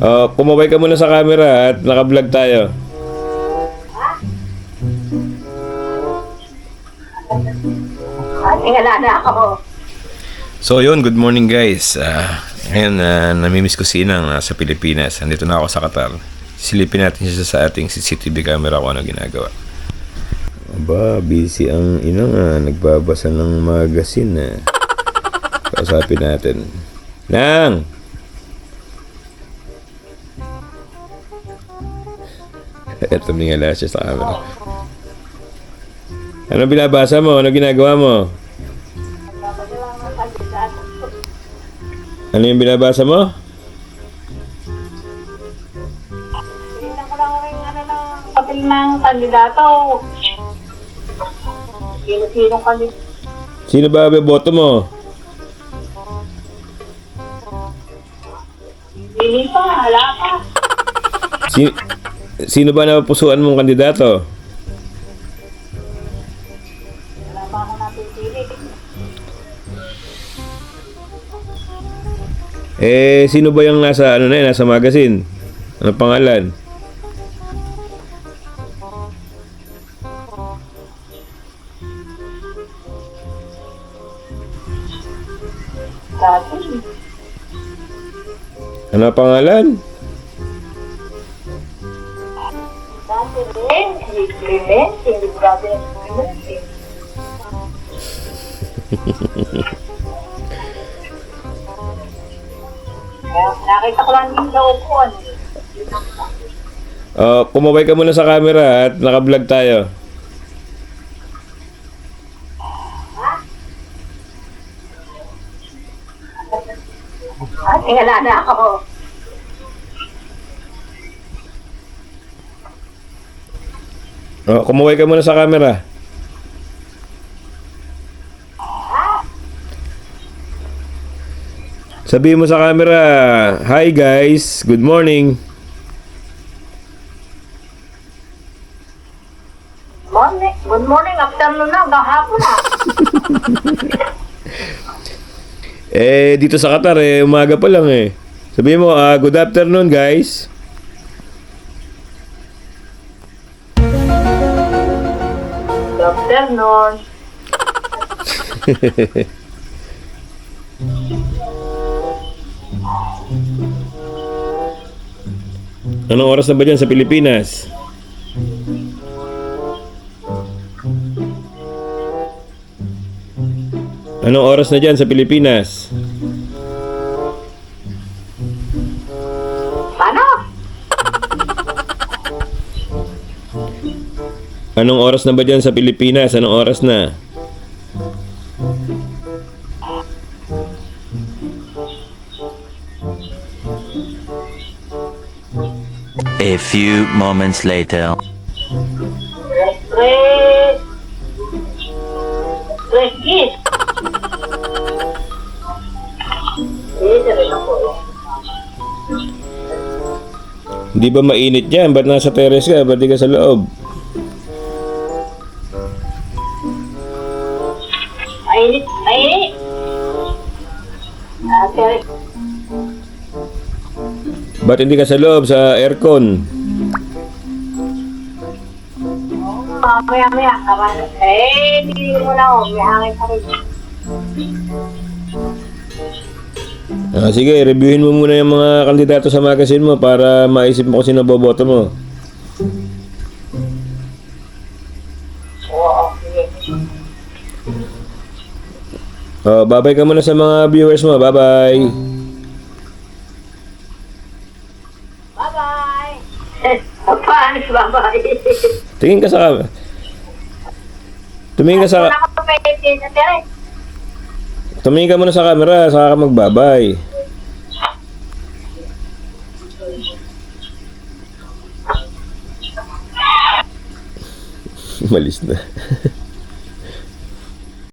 Oh, kumabay ka muna sa camera at naka-vlog tayo. Ay, tingala na ako. So yun, good morning guys. Ah, ngayon, uh, namimiss ko si Inang nasa Pilipinas. Andito na ako sa Qatar. Silipin natin siya sa ating CCTV camera kung ano ginagawa. Aba, busy ang Inang ah. Nagbabasa ng magazine ah. Kausapin natin. Nang! Eto ningala siya sa camera. Ano binabasa mo? Ano ginagawa mo? Ano yung binabasa mo? Tingnan ko lang rin ano ng papel ng kandidato. Sino-sino kandidato. Sino ba boto mo? Hindi pa, wala pa. Si- sino ba napusuan mong kandidato? Eh, sino ba yung nasa, ano na yun, nasa magazine? Ano pangalan? Ano pangalan? Dati rin. Si Clement. Si brother Clement. Kaya nakita ko lang yung daw ko. Oh, kumabay ka muna sa camera at naka-vlog tayo. Ah, tingala na ako. Oh, kumabay ka muna sa camera. Sabihin mo sa camera, Hi guys, good morning. Morning. Good morning. Afternoon na. Hapon na. Eh, dito sa Qatar eh, umaga pa lang eh. Sabihin mo, ah, good afternoon guys. Good afternoon. Anong oras na ba dyan sa Pilipinas? Anong oras na dyan sa Pilipinas? Anong oras na ba dyan sa Pilipinas? Anong oras na? A few moments later. Di ba mainit dyan? Ba't nasa terrace ka? Ba't di ka sa loob? Mainit. Mainit. Ah, Ba't hindi ka sa loob sa aircon? mamaya maya. Kaman. Eh, hindi mo na ako. May hangin pa rin. Ah, sige, reviewin mo muna yung mga kandidato sa magazine mo para maisip mo kung sino boboto mo. Oo, sige. Oh, babay ka muna sa mga viewers mo. Bye-bye. Bye-bye. Paano si bye-bye? Tingin ka sa camera. Tumingin ka sa Wala ka pa pwede na tere. Tumingin ka muna sa camera, saka ka magbabay. Malis na.